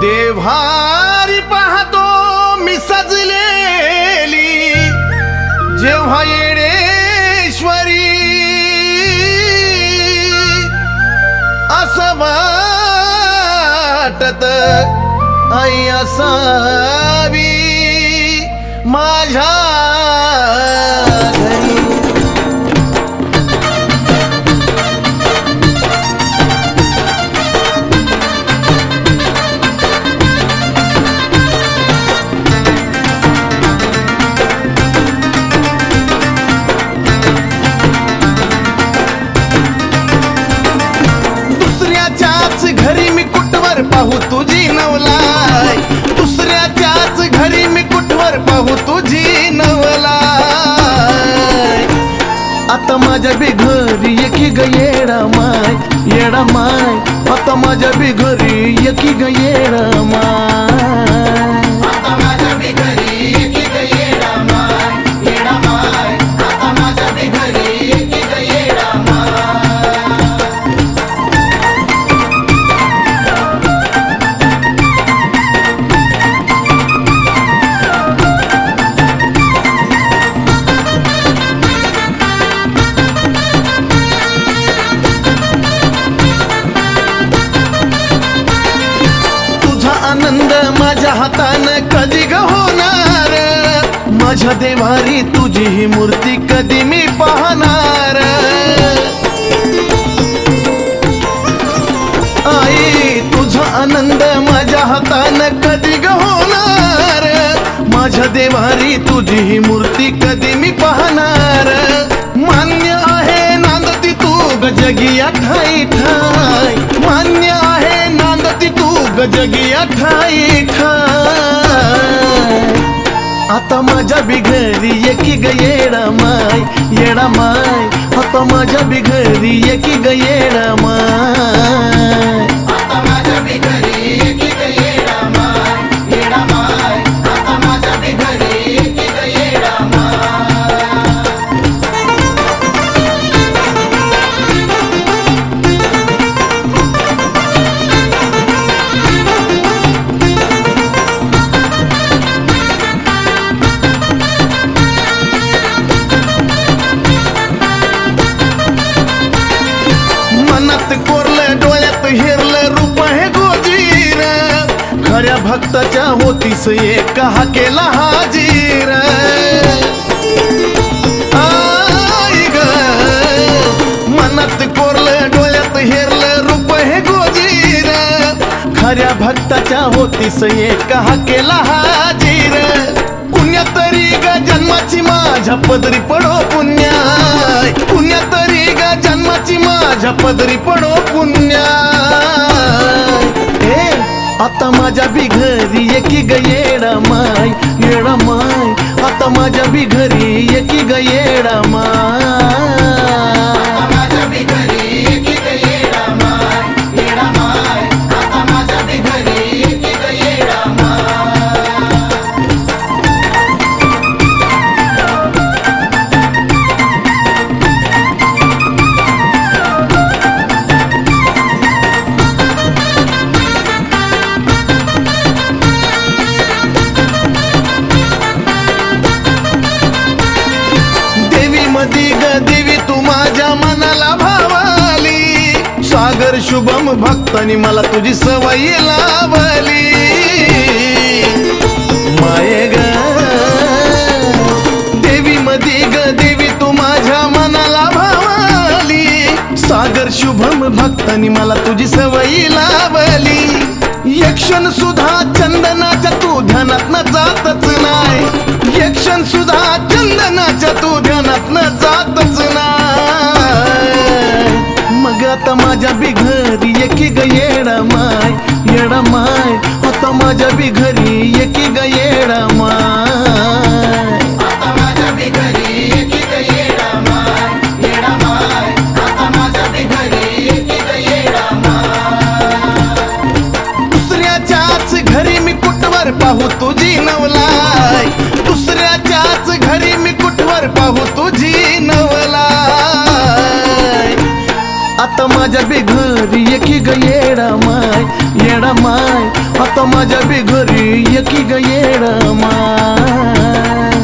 देव्हारी पाहतो मी सजलेली. जेव्हा येडेश्वरी असं वाटत आई असावी माझ्या पाहू तुझी नवलाय दुसऱ्याच्याच घरी मी कुठवर पाहू तुझी नवलाय आता माझ्या बी घरी एकी ग येडा माय येडा माय. आता माझ्या बी घरी एकी ग येडा माय. आनंद माझ्या हातानं कधी ग होणार? माझ्या देवारी तुझी ही मूर्ती कधी मी पाहणार? आई, तुझा आनंद माझ्या हातानं कधी ग होणार? माझ्या देवारी तुझी ही मूर्ती कधी मी पाहणार? मान्य आहे नांदती तू गजगिया ठाई ठाय मान्य गजगिया ठाई ठाय आता माझ्या बी घरी एकी ग येडा माय येडा माय आता माझ्या बी घरी एकी ग येडा माय भक्ताच्या होतीस एक हा केला हाजीर. आई ग मनात कोरलं डोळ्यात हेरलं रूप हे गोजीर. खऱ्या भक्ताच्या होतीस एक हा केला हाजीर. पुण्या तरी ग जन्माची माझ्या पदरी पडो पुण्या. पुण्या तरी ग जन्माची माझ्या पदरी पडो पुण्या. आता माझ्या बिघड शुभम भक्तानी मला तुझी सवयी लावली माये ग देवी मधी ग देवी तू माझ्या मनाला भावली. सागर शुभम भक्तानी मला तुझी सवय लावली यक्षण सुधा चंदनाच्या तू ध्यानात न जातच नाही. यक्षण सुधा चंदनाच्या तू ध्यानात न जातच नाही. आता माझ्या बी घरी एकी ग येडा माय येडा माय. आता माझ्या बी घरी एकी ग येडा माय आता माझ्या बी घरी एकी ग येडा माझ्या बिघरी एकी ग येडा माय येडा माय. आता माझ्या बिघरी एकी ग येडा माय.